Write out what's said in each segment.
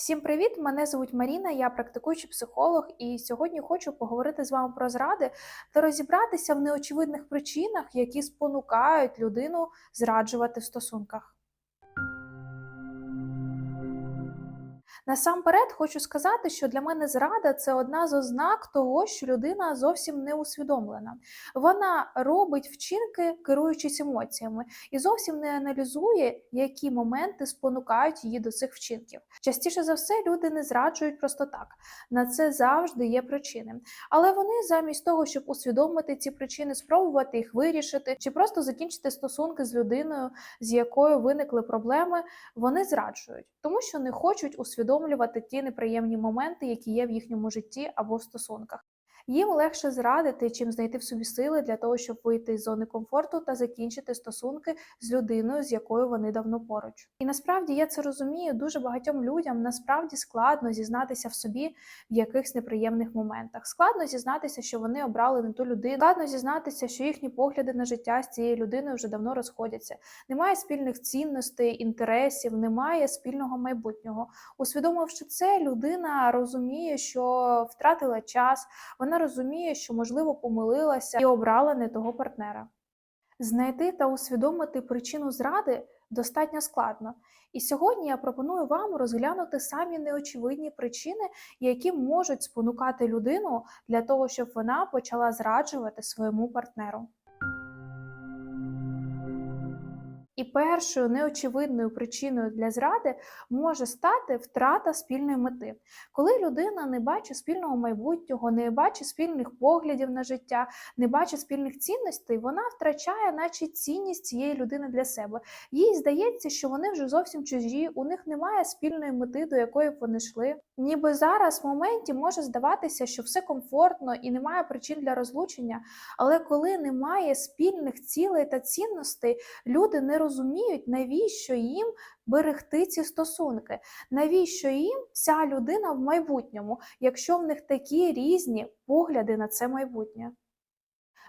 Всім привіт! Мене звуть Маріна, я практикуючий психолог, і сьогодні хочу поговорити з вами про зради та розібратися в неочевидних причинах, які спонукають людину зраджувати в стосунках. Насамперед хочу сказати, що для мене зрада це одна з ознак того, що людина зовсім не усвідомлена. Вона робить вчинки, керуючись емоціями, і зовсім не аналізує, які моменти спонукають її до цих вчинків. Частіше за все, люди не зраджують просто так. На це завжди є причини. Але вони замість того, щоб усвідомити ці причини, спробувати їх вирішити, чи просто закінчити стосунки з людиною, з якою виникли проблеми, вони зраджують, тому що не хочуть усвідомлювати ті неприємні моменти, які є в їхньому житті або в стосунках. Їм легше зрадити, чим знайти в собі сили для того, щоб вийти з зони комфорту та закінчити стосунки з людиною, з якою вони давно поруч. І насправді я це розумію. Дуже багатьом людям насправді складно зізнатися в собі в якихось неприємних моментах. Складно зізнатися, що вони обрали не ту людину. Складно зізнатися, що їхні погляди на життя з цією людиною вже давно розходяться. Немає спільних цінностей, інтересів, немає спільного майбутнього. Усвідомивши це, людина розуміє, що втратила час. Вона розуміє, що можливо помилилася і обрала не того партнера. Знайти та усвідомити причину зради достатньо складно. І сьогодні я пропоную вам розглянути самі неочевидні причини, які можуть спонукати людину для того, щоб вона почала зраджувати своєму партнеру. І першою неочевидною причиною для зради може стати втрата спільної мети. Коли людина не бачить спільного майбутнього, не бачить спільних поглядів на життя, не бачить спільних цінностей, вона втрачає, наче цінність цієї людини для себе. Їй здається, що вони вже зовсім чужі, у них немає спільної мети, до якої б вони йшли. Ніби зараз в моменті може здаватися, що все комфортно і немає причин для розлучення, але коли немає спільних цілей та цінностей, люди не розуміють, навіщо їм берегти ці стосунки, навіщо їм ця людина в майбутньому, якщо в них такі різні погляди на це майбутнє.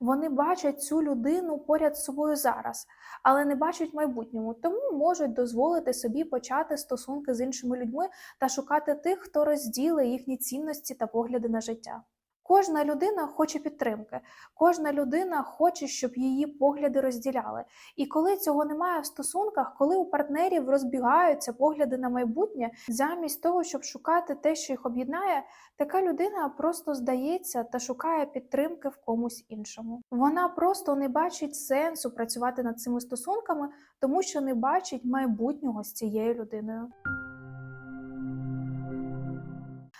Вони бачать цю людину поряд з собою зараз, але не бачать в майбутньому, тому можуть дозволити собі почати стосунки з іншими людьми та шукати тих, хто розділить їхні цінності та погляди на життя. Кожна людина хоче підтримки, кожна людина хоче, щоб її погляди розділяли. І коли цього немає в стосунках, коли у партнерів розбігаються погляди на майбутнє, замість того, щоб шукати те, що їх об'єднає, така людина просто здається та шукає підтримки в комусь іншому. Вона просто не бачить сенсу працювати над цими стосунками, тому що не бачить майбутнього з цією людиною.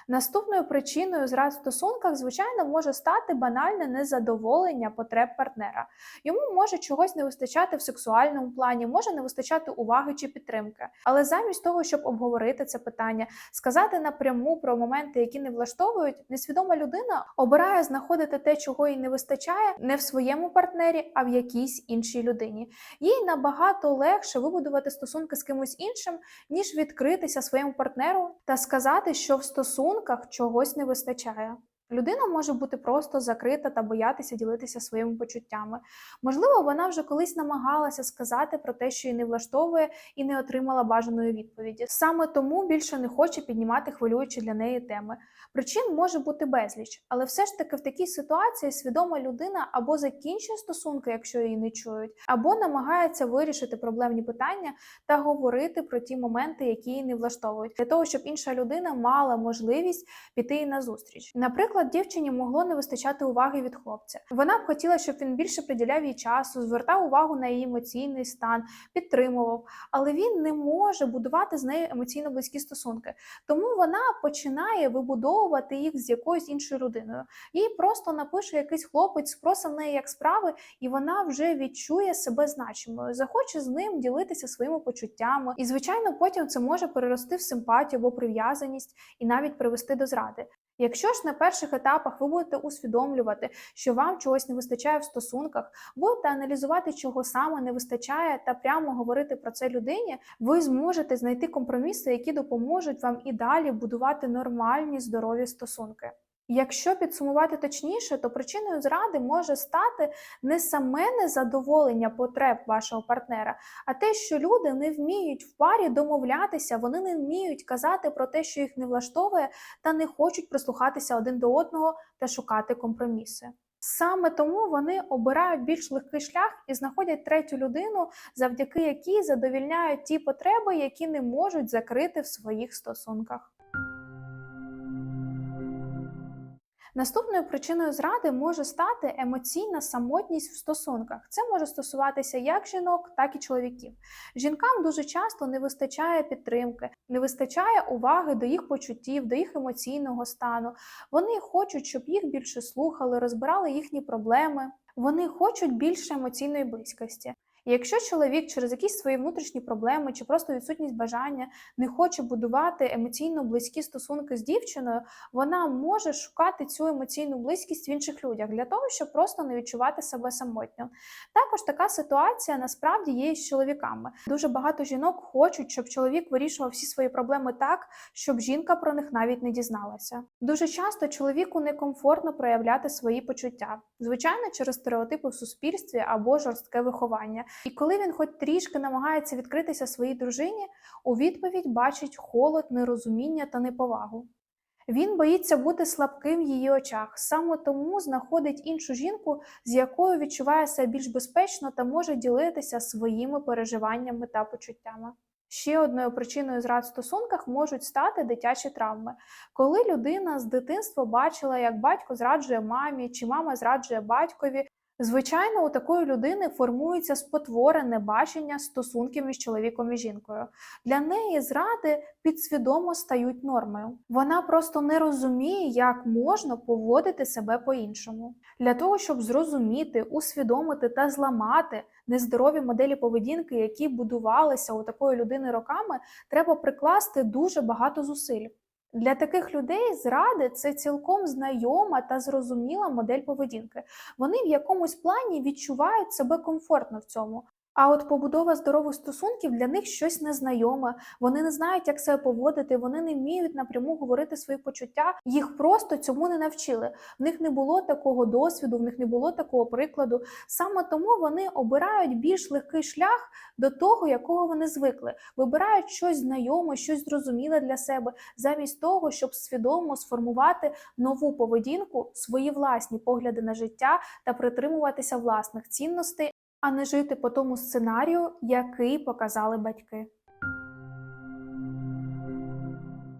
Наступною причиною зрад в стосунках, звичайно, може стати банальне незадоволення потреб партнера. Йому може чогось не вистачати в сексуальному плані, може не вистачати уваги чи підтримки. Але замість того, щоб обговорити це питання, сказати напряму про моменти, які не влаштовують, несвідома людина обирає знаходити те, чого їй не вистачає, не в своєму партнері, а в якійсь іншій людині. Їй набагато легше вибудувати стосунки з кимось іншим, ніж відкритися своєму партнеру та сказати, що в стосунках стосунках чогось не вистачає. Людина може бути просто закрита та боятися ділитися своїми почуттями. Можливо, вона вже колись намагалася сказати про те, що її не влаштовує, і не отримала бажаної відповіді. Саме тому більше не хоче піднімати хвилюючі для неї теми. Причин може бути безліч, але все ж таки в такій ситуації свідома людина або закінчує стосунки, якщо її не чують, або намагається вирішити проблемні питання та говорити про ті моменти, які її не влаштовують, для того, щоб інша людина мала можливість піти на зустріч. Наприклад. Наприклад, дівчині могло не вистачати уваги від хлопця. Вона б хотіла, щоб він більше приділяв їй часу, звертав увагу на її емоційний стан, підтримував, але він не може будувати з нею емоційно близькі стосунки. Тому вона починає вибудовувати їх з якоюсь іншою людиною. Їй просто напише якийсь хлопець, спросив неї як справи, і вона вже відчує себе значимою, захоче з ним ділитися своїми почуттями. І, звичайно, потім це може перерости в симпатію або прив'язаність і навіть привести до зради. Якщо ж на перших етапах ви будете усвідомлювати, що вам чогось не вистачає в стосунках, будете аналізувати, чого саме не вистачає, та прямо говорити про це людині, ви зможете знайти компроміси, які допоможуть вам і далі будувати нормальні здорові стосунки. Якщо підсумувати точніше, то причиною зради може стати не саме незадоволення потреб вашого партнера, а те, що люди не вміють в парі домовлятися, вони не вміють казати про те, що їх не влаштовує, та не хочуть прислухатися один до одного та шукати компроміси. Саме тому вони обирають більш легкий шлях і знаходять третю людину, завдяки якій задовільняють ті потреби, які не можуть закрити в своїх стосунках. Наступною причиною зради може стати емоційна самотність в стосунках. Це може стосуватися як жінок, так і чоловіків. Жінкам дуже часто не вистачає підтримки, не вистачає уваги до їх почуттів, до їх емоційного стану. Вони хочуть, щоб їх більше слухали, розбирали їхні проблеми. Вони хочуть більше емоційної близькості. Якщо чоловік через якісь свої внутрішні проблеми чи просто відсутність бажання не хоче будувати емоційно близькі стосунки з дівчиною, вона може шукати цю емоційну близькість в інших людях для того, щоб просто не відчувати себе самотньо. Також така ситуація насправді є з чоловіками. Дуже багато жінок хочуть, щоб чоловік вирішував всі свої проблеми так, щоб жінка про них навіть не дізналася. Дуже часто чоловіку некомфортно проявляти свої почуття, звичайно, через стереотипи в суспільстві або жорстке виховання. І коли він хоч трішки намагається відкритися своїй дружині, у відповідь бачить холод, нерозуміння та неповагу. Він боїться бути слабким в її очах, саме тому знаходить іншу жінку, з якою відчуває себе більш безпечно та може ділитися своїми переживаннями та почуттями. Ще одною причиною зрад в стосунках можуть стати дитячі травми, коли людина з дитинства бачила, як батько зраджує мамі чи мама зраджує батькові. Звичайно, у такої людини формується спотворене бачення стосунків між чоловіком і жінкою. Для неї зради підсвідомо стають нормою. Вона просто не розуміє, як можна поводити себе по-іншому. Для того, щоб зрозуміти, усвідомити та зламати нездорові моделі поведінки, які будувалися у такої людини роками, треба прикласти дуже багато зусиль. Для таких людей зради це цілком знайома та зрозуміла модель поведінки. Вони в якомусь плані відчувають себе комфортно в цьому. А от побудова здорових стосунків для них щось незнайоме. Вони не знають, як себе поводити, вони не вміють напряму говорити свої почуття. Їх просто цьому не навчили. В них не було такого досвіду, в них не було такого прикладу. Саме тому вони обирають більш легкий шлях до того, якого вони звикли. Вибирають щось знайоме, щось зрозуміле для себе, замість того, щоб свідомо сформувати нову поведінку, свої власні погляди на життя та притримуватися власних цінностей а не жити по тому сценарію, який показали батьки.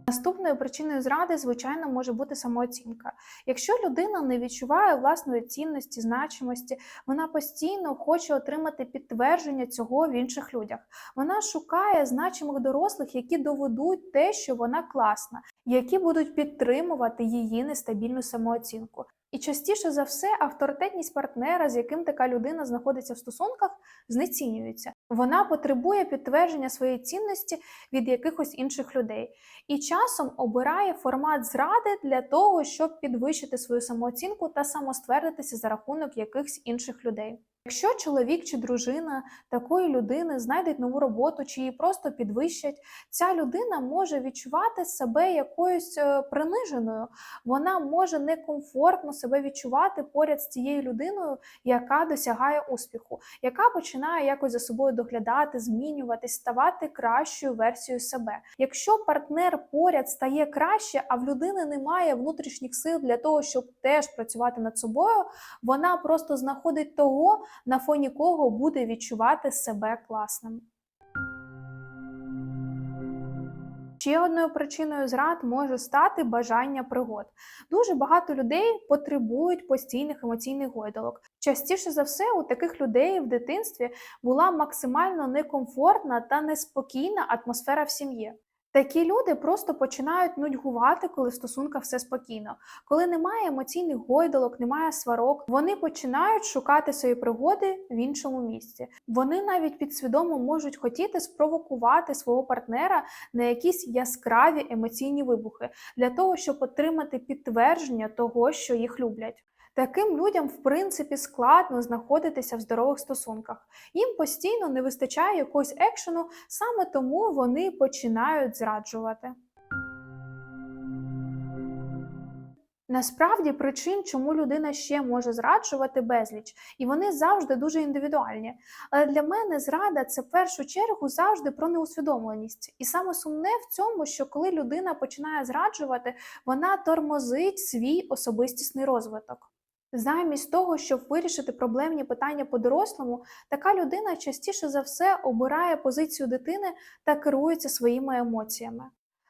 Наступною причиною зради, звичайно, може бути самооцінка. Якщо людина не відчуває власної цінності, значимості, вона постійно хоче отримати підтвердження цього в інших людях. Вона шукає значимих дорослих, які доведуть те, що вона класна, які будуть підтримувати її нестабільну самооцінку. І частіше за все авторитетність партнера, з яким така людина знаходиться в стосунках, знецінюється. Вона потребує підтвердження своєї цінності від якихось інших людей і часом обирає формат зради для того, щоб підвищити свою самооцінку та самоствердитися за рахунок якихось інших людей. Якщо чоловік чи дружина такої людини знайдуть нову роботу чи її просто підвищать, ця людина може відчувати себе якоюсь е, приниженою. Вона може некомфортно себе відчувати поряд з цією людиною, яка досягає успіху, яка починає якось за собою доглядати, змінюватись, ставати кращою версією себе. Якщо партнер поряд стає краще, а в людини немає внутрішніх сил для того, щоб теж працювати над собою, вона просто знаходить того на фоні кого буде відчувати себе класним. Ще одною причиною зрад може стати бажання пригод. Дуже багато людей потребують постійних емоційних гойдолок. Частіше за все, у таких людей в дитинстві була максимально некомфортна та неспокійна атмосфера в сім'ї. Такі люди просто починають нудьгувати, коли в стосунках все спокійно. Коли немає емоційних гойдалок, немає сварок, вони починають шукати свої пригоди в іншому місці. Вони навіть підсвідомо можуть хотіти спровокувати свого партнера на якісь яскраві емоційні вибухи для того, щоб отримати підтвердження того, що їх люблять. Таким людям, в принципі, складно знаходитися в здорових стосунках. Їм постійно не вистачає якогось екшену, саме тому вони починають зраджувати. Насправді причин, чому людина ще може зраджувати безліч, і вони завжди дуже індивідуальні. Але для мене зрада це в першу чергу завжди про неусвідомленість. І саме сумне в цьому, що коли людина починає зраджувати, вона тормозить свій особистісний розвиток. Замість того, щоб вирішити проблемні питання по-дорослому, така людина частіше за все обирає позицію дитини та керується своїми емоціями.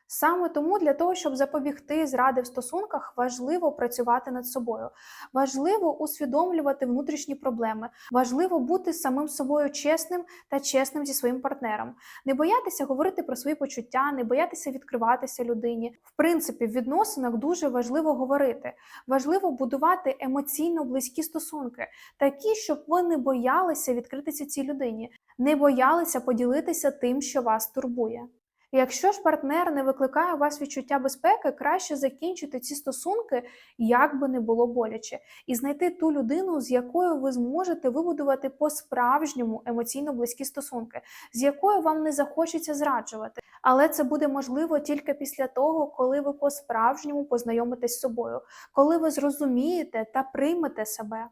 Саме тому для того, щоб запобігти зради в стосунках, важливо працювати над собою, важливо усвідомлювати внутрішні проблеми, важливо бути самим собою чесним та чесним зі своїм партнером, не боятися говорити про свої почуття, не боятися відкриватися людині. В принципі, в відносинах дуже важливо говорити, важливо будувати емоційно близькі стосунки, такі, щоб ви не боялися відкритися цій людині, не боялися поділитися тим, що вас турбує. Якщо ж партнер не викликає у вас відчуття безпеки, краще закінчити ці стосунки, як би не було боляче, і знайти ту людину, з якою ви зможете вибудувати по-справжньому емоційно близькі стосунки, з якою вам не захочеться зраджувати. Але це буде можливо тільки після того, коли ви по-справжньому познайомитесь з собою, коли ви зрозумієте та приймете себе.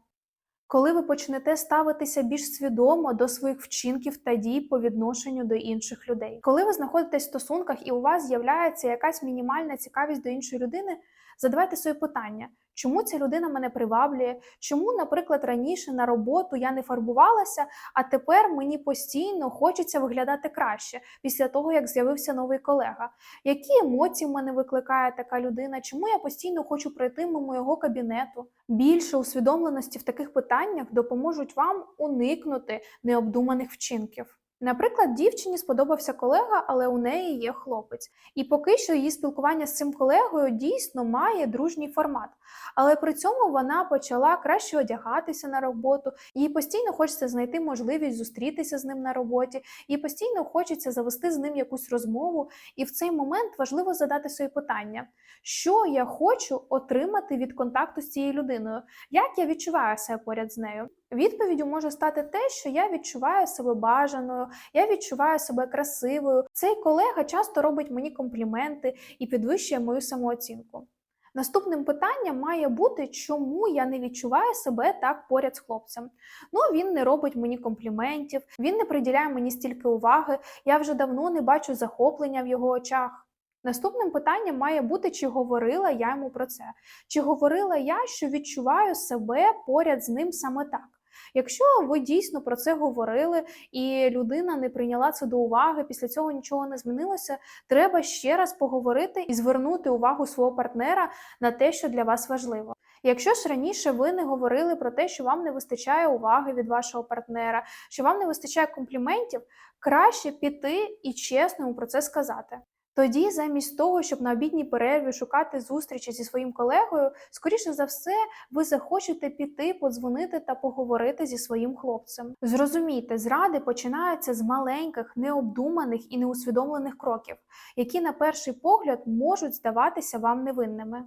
Коли ви почнете ставитися більш свідомо до своїх вчинків та дій по відношенню до інших людей, коли ви знаходитесь в стосунках і у вас з'являється якась мінімальна цікавість до іншої людини, задавайте собі питання, чому ця людина мене приваблює, чому, наприклад, раніше на роботу я не фарбувалася, а тепер мені постійно хочеться виглядати краще після того, як з'явився новий колега. Які емоції в мене викликає така людина? Чому я постійно хочу пройти мимо його кабінету? Більше усвідомленості в таких питаннях допоможуть вам уникнути необдуманих вчинків. Наприклад, дівчині сподобався колега, але у неї є хлопець. І поки що її спілкування з цим колегою дійсно має дружній формат. Але при цьому вона почала краще одягатися на роботу, їй постійно хочеться знайти можливість зустрітися з ним на роботі, їй постійно хочеться завести з ним якусь розмову. І в цей момент важливо задати собі питання, що я хочу отримати від контакту з цією людиною, як я відчуваю себе поряд з нею. Відповіддю може стати те, що я відчуваю себе бажаною, я відчуваю себе красивою. Цей колега часто робить мені компліменти і підвищує мою самооцінку. Наступним питанням має бути, чому я не відчуваю себе так поряд з хлопцем. Ну, він не робить мені компліментів, він не приділяє мені стільки уваги, я вже давно не бачу захоплення в його очах. Наступним питанням має бути, чи говорила я йому про це, чи говорила я, що відчуваю себе поряд з ним саме так. Якщо ви дійсно про це говорили, і людина не прийняла це до уваги, після цього нічого не змінилося, треба ще раз поговорити і звернути увагу свого партнера на те, що для вас важливо. Якщо ж раніше ви не говорили про те, що вам не вистачає уваги від вашого партнера, що вам не вистачає компліментів, краще піти і чесно йому про це сказати. Тоді, замість того, щоб на обідній перерві шукати зустрічі зі своїм колегою, скоріше за все, ви захочете піти, подзвонити та поговорити зі своїм хлопцем. Зрозумійте, зради починаються з маленьких, необдуманих і неусвідомлених кроків, які на перший погляд можуть здаватися вам невинними.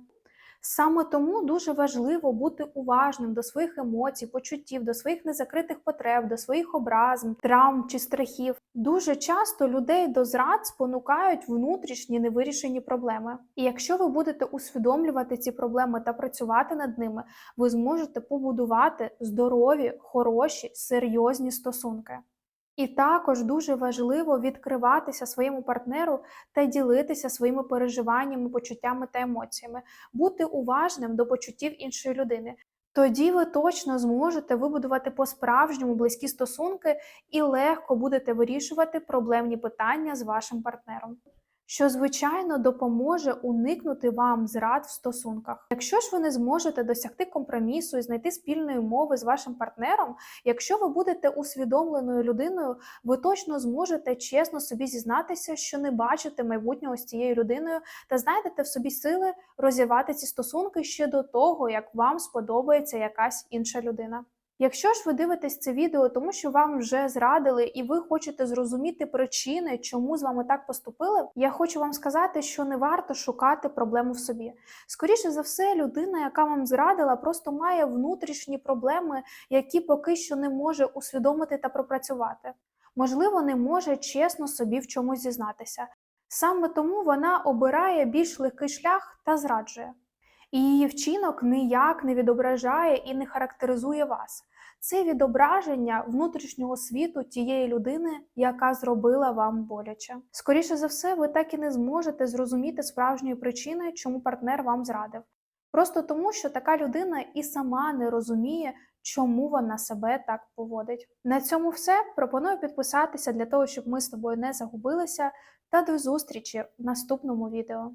Саме тому дуже важливо бути уважним до своїх емоцій, почуттів, до своїх незакритих потреб, до своїх образм, травм чи страхів. Дуже часто людей до зрад спонукають внутрішні невирішені проблеми. І якщо ви будете усвідомлювати ці проблеми та працювати над ними, ви зможете побудувати здорові, хороші, серйозні стосунки. І також дуже важливо відкриватися своєму партнеру та ділитися своїми переживаннями, почуттями та емоціями, бути уважним до почуттів іншої людини. Тоді ви точно зможете вибудувати по-справжньому близькі стосунки і легко будете вирішувати проблемні питання з вашим партнером що звичайно допоможе уникнути вам зрад в стосунках. Якщо ж ви не зможете досягти компромісу і знайти спільної мови з вашим партнером, якщо ви будете усвідомленою людиною, ви точно зможете чесно собі зізнатися, що не бачите майбутнього з цією людиною, та знайдете в собі сили розірвати ці стосунки ще до того, як вам сподобається якась інша людина. Якщо ж ви дивитесь це відео, тому що вам вже зрадили, і ви хочете зрозуміти причини, чому з вами так поступили, я хочу вам сказати, що не варто шукати проблему в собі. Скоріше за все, людина, яка вам зрадила, просто має внутрішні проблеми, які поки що не може усвідомити та пропрацювати. Можливо, не може чесно собі в чомусь зізнатися. Саме тому вона обирає більш легкий шлях та зраджує. І її вчинок ніяк не відображає і не характеризує вас. Це відображення внутрішнього світу тієї людини, яка зробила вам боляче. Скоріше за все, ви так і не зможете зрозуміти справжньої причини, чому партнер вам зрадив. Просто тому, що така людина і сама не розуміє, чому вона себе так поводить. На цьому все. Пропоную підписатися для того, щоб ми з тобою не загубилися. Та до зустрічі в наступному відео.